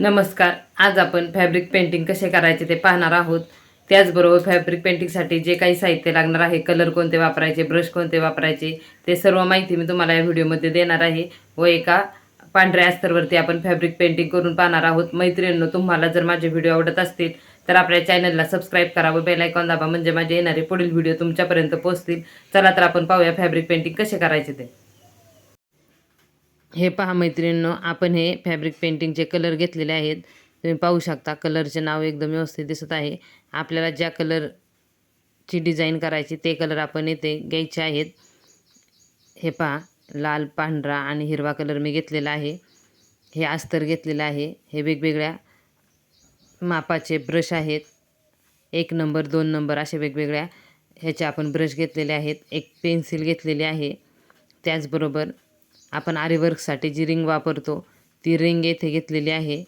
नमस्कार आज आपण फॅब्रिक पेंटिंग कसे करायचे ते पाहणार आहोत. त्याचबरोबर फॅब्रिक पेंटिंगसाठी जे काही साहित्य लागणार आहे कलर कोणते वापरायचे ब्रश कोणते वापरायचे ते सर्व माहिती मी तुम्हाला या व्हिडिओमध्ये देणार आहे. व एका पांढऱ्या अस्तरवरती आपण फॅब्रिक पेंटिंग करून पाहणार आहोत. मैत्रिणींनो तुम्हाला जर माझे व्हिडिओ आवडत असतील तर आपल्या चॅनलला सबस्क्राईब करा व बेलायकॉन दाबा. म्हणजे माझे येणारे पुढील व्हिडिओ तुमच्यापर्यंत पोहोचतील. चला तर आपण पाहूया फॅब्रिक पेंटिंग कसे करायचे ते. हे पहा मैत्रिणींनो आपण हे फॅब्रिक पेंटिंगचे कलर घेतलेले आहेत तुम्ही पाहू शकता कलरचे नाव एकदम व्यवस्थित दिसत आहे. आपल्याला ज्या कलरची डिझाईन करायची ते कलर आपण येथे घ्यायचे आहेत. हे पहा लाल पांढरा आणि हिरवा कलर मी घेतलेला आहे. हे अस्तर घेतलेलं आहे. हे वेगवेगळ्या मापाचे ब्रश आहेत. एक नंबर दोन नंबर असे वेगवेगळ्या ह्याचे आपण ब्रश घेतलेले आहेत. एक पेन्सिल घेतलेली आहे. त्याचबरोबर आपण आरीवर्कसाठी जी रिंग वापरतो ती रिंग येथे घेतलेली आहे.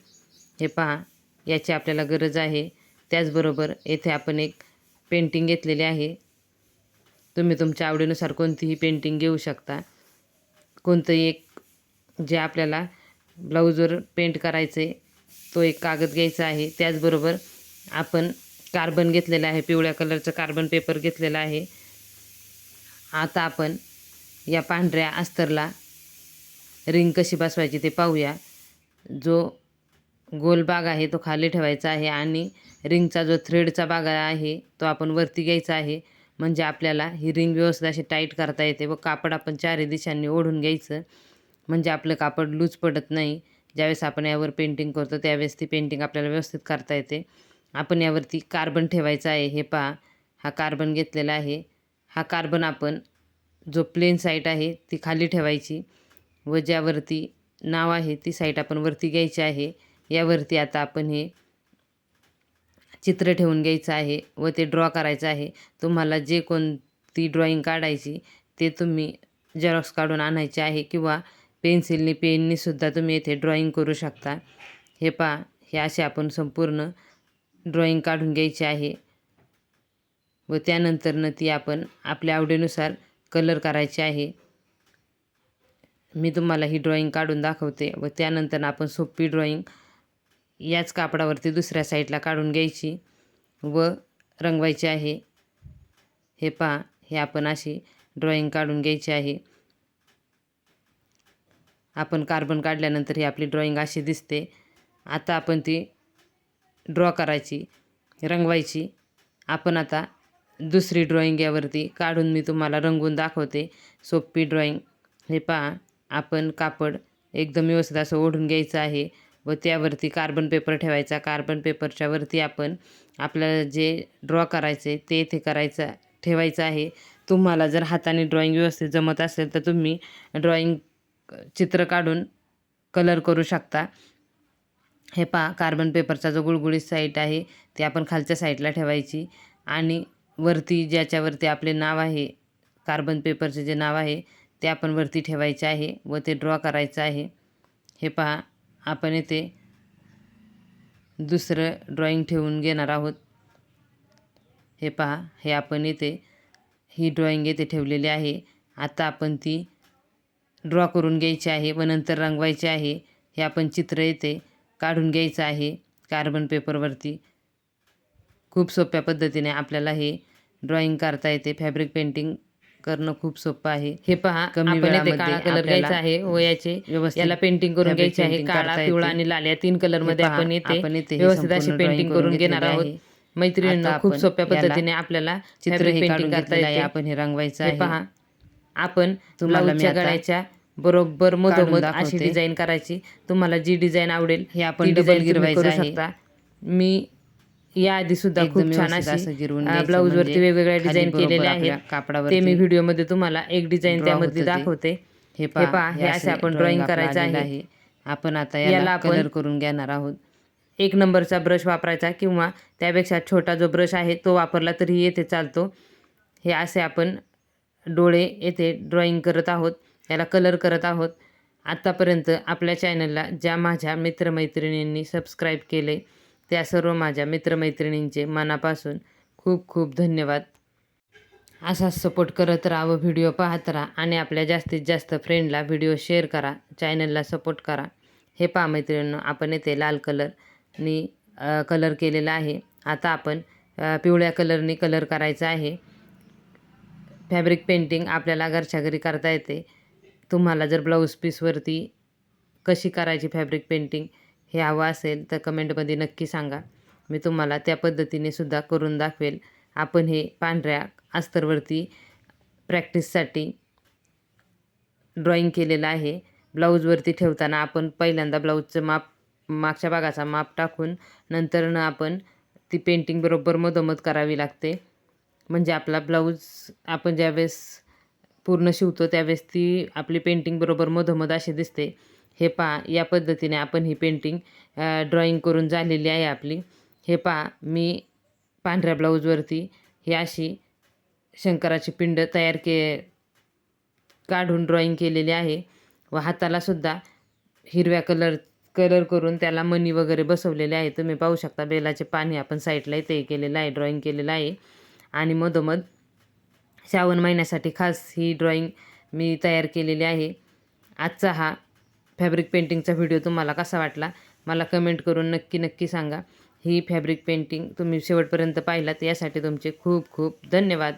हे पहा याची आपल्याला गरज आहे. त्याचबरोबर येथे आपण एक पेंटिंग घेतलेली आहे. तुम्ही तुमच्या आवडीनुसार कोणतीही पेंटिंग घेऊ शकता. कोणतंही एक जे आपल्याला ब्लाऊजवर पेंट करायचे तो एक कागद घ्यायचा आहे. त्याचबरोबर आपण कार्बन घेतलेलं आहे पिवळ्या कलरचं कार्बन पेपर घेतलेला आहे. आता आपण या पांढऱ्या अस्तरला रिंग कशी बसवायची ते पाहूया. जो गोल भाग आहे तो खाली ठेवायचा आहे आणि रिंगचा जो थ्रेडचा भाग आहे तो आपण वरती घ्यायचा आहे. म्हणजे आपल्याला ही रिंग व्यवस्थित अशी टाईट करता येते व कापड आपण चारही दिशांनी ओढून घ्यायचं. म्हणजे आपलं कापड लूज पडत नाही. ज्यावेळेस आपण यावर पेंटिंग करतो त्यावेळेस ती पेंटिंग आपल्याला व्यवस्थित करता येते. आपण यावरती कार्बन ठेवायचा आहे. हे पहा हा कार्बन घेतलेला आहे. हा कार्बन आपण जो प्लेन साईट आहे ती खाली ठेवायची. व ज्यावरती नाव आहे ती साईट आपण वरती घ्यायची आहे. यावरती आता आपण हे चित्र ठेवून घ्यायचं आहे व ते ड्रॉ करायचं आहे. तुम्हाला जे कोणती ड्रॉईंग काढायची ते तुम्ही झेरॉक्स काढून आणायचे आहे किंवा पेन्सिलनी पेननेसुद्धा तुम्ही येथे ड्रॉईंग करू शकता. हे पहा हे असे आपण संपूर्ण ड्रॉईंग काढून घ्यायची आहे. व त्यानंतरनं ती आपण आपल्या आवडीनुसार कलर करायची आहे. मी तुम्हाला ही ड्रॉईंग काढून दाखवते व त्यानंतर आपण सोपी ड्रॉईंग याच कापडावरती दुसऱ्या साईडला काढून घ्यायची व रंगवायची आहे. हे पहा हे आपण अशी ड्रॉईंग काढून घ्यायची आहे. आपण कार्बन काढल्यानंतर ही आपली ड्रॉईंग अशी दिसते. आता आपण ती ड्रॉ करायची रंगवायची. आपण आता दुसरी ड्रॉईंग यावरती काढून मी तुम्हाला रंगवून दाखवते. सोपी ड्रॉईंग हे पहा आपण कापड एकदम व्यवस्थित असं ओढून घ्यायचं आहे व त्यावरती कार्बन पेपर ठेवायचा. कार्बन पेपरच्या वरती आपण आपल्याला जे ड्रॉ करायचे ते ते करायचं ठेवायचं आहे. तुम्हाला जर हाताने ड्रॉईंग व्यवस्थित जमत असेल तर तुम्ही ड्रॉईंग चित्र काढून कलर करू शकता. हे पहा कार्बन पेपरचा जो गुळगुळीत साईट आहे ते आपण खालच्या साईडला ठेवायची. आणि वरती ज्याच्यावरती आपले नाव आहे कार्बन पेपरचे जे नाव आहे ते आपण वरती ठेवायचे आहे व ते ड्रॉ करायचं आहे. हे पहा आपण येथे दुसरं ड्रॉईंग ठेवून घेणार आहोत. हे पहा हे आपण येथे ही ड्रॉईंग येथे ठेवलेली आहे. आता आपण ती ड्रॉ करून घ्यायची आहे व नंतर रंगवायची आहे. हे आपण चित्र येथे काढून घ्यायचं आहे कार्बन पेपरवरती खूप सोप्या पद्धतीने आपल्याला हे ड्रॉईंग करता येते. फॅब्रिक पेंटिंग करणं खूप सोपं आहे. हे पहा कमी काळा कलर घ्यायचा आहे व याचे व्यवस्थित याला पेंटिंग करून घ्यायची आहे. काळा पिवळा येते. आणि लाल या तीन कलरमध्ये आपण हे व्यवस्थित अशी पेंटिंग करून घेणार आहोत. आहे. मैत्रिणींना खूप सोप्या पद्धतीने आपल्याला चित्र हे काढून करता येते. आपण हे रंगवायचं हे आहे. पहा आपण तुम्हाला ब्लाऊजच्या गळ्याच्या बरोबर मधोमध. अशी डिझाईन करायची. तुम्हाला जी डिझाईन आवडेल हे आपण डबल गिरवायचं. शकता. मी याआधी सुद्धा एकदम खूप छान अशी असं गिरवून अ, घ्यायचं ब्लाऊजवरती म्हणजे वेगवेगळ्या डिझाईन केलेल्या आहेत. कापडावरती ते मी व्हिडिओमध्ये तुम्हाला एक डिझाईन त्यामध्ये. दाखवते. हे पहा हे असे आपण ड्रॉइंग करायचं आहे. आपण आता याला कलर करून घेणार आहोत. एक नंबरचा ब्रश वापरायचा किंवा त्यापेक्षा छोटा जो ब्रश आहे तो वापरला तरी येथे चालतो. हे असे आपण डोळे येथे ड्रॉइंग करत आहोत. याला कलर करत आहोत. आत्तापर्यंत आपल्या चॅनलला ज्या माझ्या मित्रमैत्रिणींनी सबस्क्राईब केले त्या सर्व माझ्या मित्रमैत्रिणींचे मनापासून खूप खूप धन्यवाद. असाच सपोर्ट करत राहा व व्हिडिओ पाहत राहा आणि आपल्या जास्तीत जास्त फ्रेंडला व्हिडिओ शेअर करा चॅनलला सपोर्ट करा. हे पहा मैत्रिणींनो आपण येथे लाल कलरनी कलर केलेला आहे. आता आपण पिवळ्या कलरनी कलर करायचा आहे. फॅब्रिक पेंटिंग आपल्याला घरच्या घरी करता येते. तुम्हाला जर ब्लाऊज पीसवरती कशी करायची फॅब्रिक पेंटिंग हे हवं असेल तर कमेंटमध्ये नक्की सांगा. मी तुम्हाला त्या पद्धतीने सुद्धा करून दाखवेल. आपण हे पांढऱ्या अस्तरवरती प्रॅक्टिससाठी ड्रॉईंग केलेलं आहे. ब्लाऊजवरती ठेवताना आपण पहिल्यांदा ब्लाऊजचं माप मागच्या भागाचा माप टाकून नंतरनं आपण ती पेंटिंग बरोबर मधोमध करावी लागते. म्हणजे आपला ब्लाऊज आपण ज्यावेळेस पूर्ण शिवतो त्यावेळेस ती आपली पेंटिंग बरोबर मधोमध अशी दिसते. हे पहा या पद्धतीने आपण ही पेंटिंग ड्रॉईंग करून झालेली आहे आपली. हे पहा मी पांढऱ्या ब्लाऊजवरती ही अशी शंकराची पिंड तयार के काढून ड्रॉईंग केलेली आहे. व हातालासुद्धा हिरव्या कलर कलर करून त्याला मणी वगैरे बसवलेले आहे. तुम्ही पाहू शकता बेलाचे पाणी आपण साईडला ते केलेलं आहे ड्रॉईंग केलेलं आहे. आणि मधोमध श्रावण महिन्यासाठी खास ही ड्रॉईंग मी तयार केलेली आहे. आजचा हा फॅब्रिक पेंटिंगचा व्हिडिओ तुम्हाला कसा वाटला मला कमेंट करून नक्की नक्की सांगा. ही फॅब्रिक पेंटिंग तुम्ही शेवटपर्यंत पाहिलात यासाठी तुमचे खूप खूप धन्यवाद.